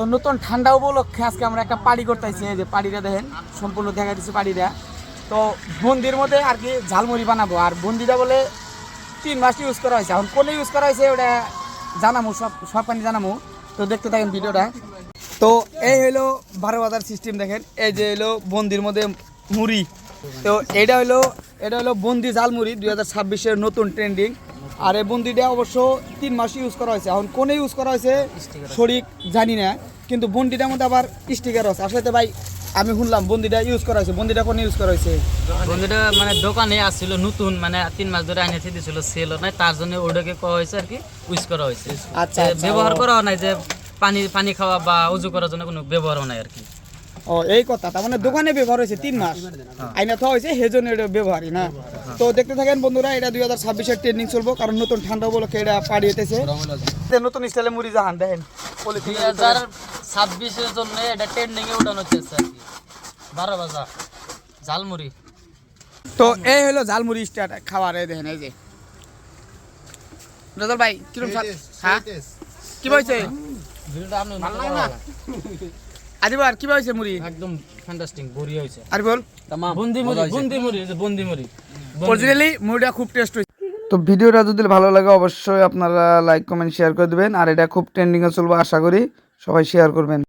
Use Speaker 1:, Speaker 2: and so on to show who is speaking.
Speaker 1: তো নতুন ঠান্ডা উপলক্ষে আজকে আমরা একটা পাড়ি করতেছি, এই যে পাড়িটা দেখেন, সম্পূর্ণ দেখা দিচ্ছে পাড়িটা। তো বন্দির মধ্যে আর কি ঝালমুড়ি বানাবো, আর বন্দিটা বলে তিন মাস ইউজ করা হয়েছে। এখন কোনে ইউজ করা হয়েছে ওটা জানামু, সব সব পানি জানামু। তো দেখতে থাকেন ভিডিওটা। তো এই হলো বারো বাজার সিস্টেম দেখেন, এই যে হলো বন্দির মধ্যে মুড়ি। তো এটা হলো এটা হলো বন্দি জালমুড়ি দুই হাজার ছাব্বিশের নতুন ট্রেন্ডিং আর এই বন্দিটা অবশ্য তিন মাস ইউজ করা হয়েছে। এখন কোনে ইউজ করা হয়েছে শরিক জানি না কিন্তু বন্দিটার মধ্যে আবার স্টিকার আছে। আসলে তো ভাই আমি শুনলাম বন্দিটা ইউজ করা হয়েছে। বন্দিটা কোনে ইউজ করা হয়েছে?
Speaker 2: বন্দিটা মানে দোকানে আসছিল নতুন মানে তিন মাস ধরে আনিয়ে দিয়েছিল সেল নাই। তার জন্য ওটাকে করা হয়েছে আর কি ইউজ করা হয়েছে।
Speaker 1: আচ্ছা, আচ্ছা,
Speaker 2: ব্যবহার। করা নাই যে পানি পানি খাওয়া বা উজু করার জন্য কোনো ব্যবহারও নাই আর কি।
Speaker 1: ও এই কথা। তার মানে দোকানে ব্যবহার হয়েছে তিন মাস। আইনা তো হয়েছে সেজন্য এটা ব্যবহারই না। তো দেখতে থাকেন বন্ধুরা এটা দুই হাজার ছাব্বিশের ট্রেন্ডিং চলবো কারণ নতুন ঠান্ডা উপলক্ষে এটা পাড়িয়েতেছে নতুন স্টাইলে মুড়ি জাহান দেখেন
Speaker 2: দুই হাজার ছাব্বিশের জন্য এটা ট্রেন্ডিং এ উঠানো হচ্ছে বারো বাজা ঝালমুড়ি
Speaker 1: তো এই হলো ঝালমুড়ি স্টার্ট খাবার এই দেখেন এই যে। রজল ভাই কীরকম স্বাদ? হ্যাঁ? কি বলছে
Speaker 2: ভিডিওটা
Speaker 1: আদিবার কি বলছে মুড়ি?
Speaker 2: একদম ফ্যান্টাস্টিক বড়ি হয়েছে।
Speaker 1: আর বল
Speaker 2: বন্দি মুড়ি বন্দি মুড়ি এই বন্দি মুড়ি।
Speaker 1: অরিজিনালি মুড়িটা খুব টেস্ট হয়েছে। তো ভিডিওটা যদি ভালো লাগে অবশ্যই আপনারা লাইক কমেন্ট শেয়ার করে দেবেন। আর এটা খুব ট্রেন্ডিংয়ে চলবে আশা করি সবাই শেয়ার করবেন।